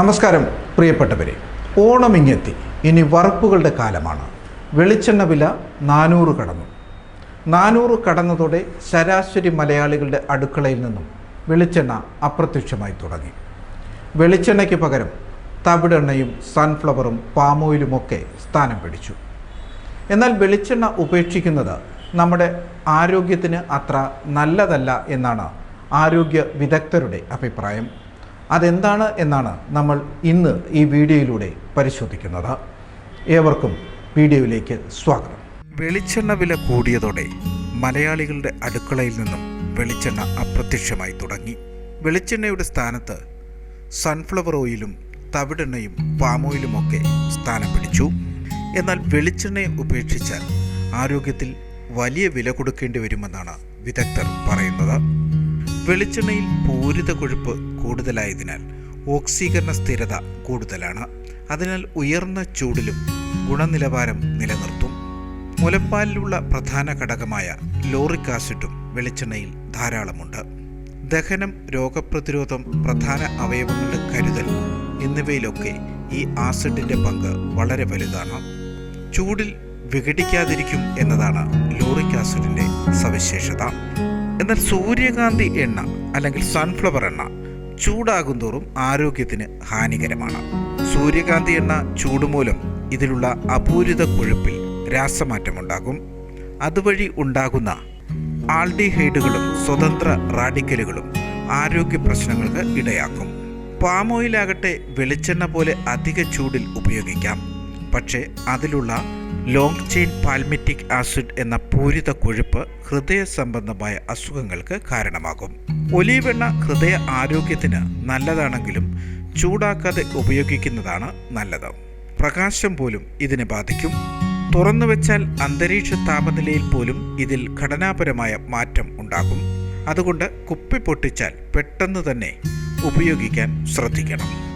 നമസ്കാരം പ്രിയപ്പെട്ടവരെ. ഓണം ഇങ്ങെത്തി ഇനി വറുപ്പുകളുടെ കാലമാണ്. വെളിച്ചെണ്ണ വില നാനൂറ് കടന്നു. നാനൂറ് കടന്നതോടെ ശരാശരി മലയാളികളുടെ അടുക്കളയിൽ നിന്നും വെളിച്ചെണ്ണ അപ്രത്യക്ഷമായി തുടങ്ങി. വെളിച്ചെണ്ണയ്ക്ക് പകരം തവിടെണ്ണയും സൺഫ്ലവറും പാമോയിലുമൊക്കെ സ്ഥാനം പിടിച്ചു. എന്നാൽ വെളിച്ചെണ്ണ ഉപേക്ഷിക്കുന്നത് നമ്മുടെ ആരോഗ്യത്തിന് അത്ര നല്ലതല്ല എന്നാണ് ആരോഗ്യ വിദഗ്ധരുടെ അഭിപ്രായം. അതെന്താണ് എന്നാണ് നമ്മൾ ഇന്ന് ഈ വീഡിയോയിലൂടെ പരിശോധിക്കുന്നത്. ഏവർക്കും വീഡിയോയിലേക്ക് സ്വാഗതം. വെളിച്ചെണ്ണ വില കൂടിയതോടെ മലയാളികളുടെ അടുക്കളയിൽ നിന്നും വെളിച്ചെണ്ണ അപ്രത്യക്ഷമായി തുടങ്ങി. വെളിച്ചെണ്ണയുടെ സ്ഥാനത്ത് സൺഫ്ലവർ ഓയിലും തവിടെണ്ണയും പാമോയിലുമൊക്കെ സ്ഥാനം പിടിച്ചു. എന്നാൽ വെളിച്ചെണ്ണയെ ഉപേക്ഷിച്ചാൽ ആരോഗ്യത്തിൽ വലിയ വില കൊടുക്കേണ്ടി വരുമെന്നാണ് വിദഗ്ധർ പറയുന്നത്. വെളിച്ചെണ്ണയിൽ പൂരിത കൊഴുപ്പ് കൂടുതലായതിനാൽ ഓക്സീകരണ സ്ഥിരത കൂടുതലാണ്. അതിനാൽ ഉയർന്ന ചൂടിലും ഗുണനിലവാരം നിലനിർത്തും. മുലപ്പാലിലുള്ള പ്രധാന ഘടകമായ ലോറിക് ആസിഡും വെളിച്ചെണ്ണയിൽ ധാരാളമുണ്ട്. ദഹനം രോഗപ്രതിരോധം പ്രധാന അവയവങ്ങളുടെ കരുതൽ എന്നിവയിലൊക്കെ ഈ ആസിഡിന്റെ പങ്ക് വളരെ വലുതാണ്. ചൂടിൽ വിഘടിക്കാതിരിക്കും എന്നതാണ് ലോറിക് ആസിഡിന്റെ സവിശേഷത. എന്നാൽ സൂര്യകാന്തി എണ്ണ അല്ലെങ്കിൽ സൺഫ്ലവർ എണ്ണ ചൂടാകും തോറും ആരോഗ്യത്തിന് ഹാനികരമാണ്. സൂര്യകാന്തി എണ്ണ ചൂടുമൂലം ഇതിലുള്ള അപൂരിത കൊഴുപ്പിൽ രാസമാറ്റമുണ്ടാകും. അതുവഴി ഉണ്ടാകുന്ന ആൾഡിഹൈഡുകളും സ്വതന്ത്ര റാഡിക്കലുകളും ആരോഗ്യ പ്രശ്നങ്ങൾക്ക് ഇടയാക്കും. പാം ഓയിലാകട്ടെ വെളിച്ചെണ്ണ പോലെ അധിക ചൂടിൽ ഉപയോഗിക്കാം. പക്ഷേ അതിലുള്ള ലോങ് ചെയിൻ പാൽമെറ്റിക് ആസിഡ് എന്ന പൂരിത കൊഴുപ്പ് ഹൃദയ സംബന്ധമായ അസുഖങ്ങൾക്ക് കാരണമാകും. ഒലിവെണ്ണ ഹൃദയ ആരോഗ്യത്തിന് നല്ലതാണെങ്കിലും ചൂടാക്കാതെ ഉപയോഗിക്കുന്നതാണ് നല്ലത്. പ്രകാശം പോലും ഇതിനെ ബാധിക്കും. തുറന്നു വെച്ചാൽ അന്തരീക്ഷ താപനിലയിൽ പോലും ഇതിൽ ഘടനാപരമായ മാറ്റം ഉണ്ടാകും. അതുകൊണ്ട് കുപ്പി പൊട്ടിച്ചാൽ പെട്ടെന്ന് തന്നെ ഉപയോഗിക്കാൻ ശ്രദ്ധിക്കണം.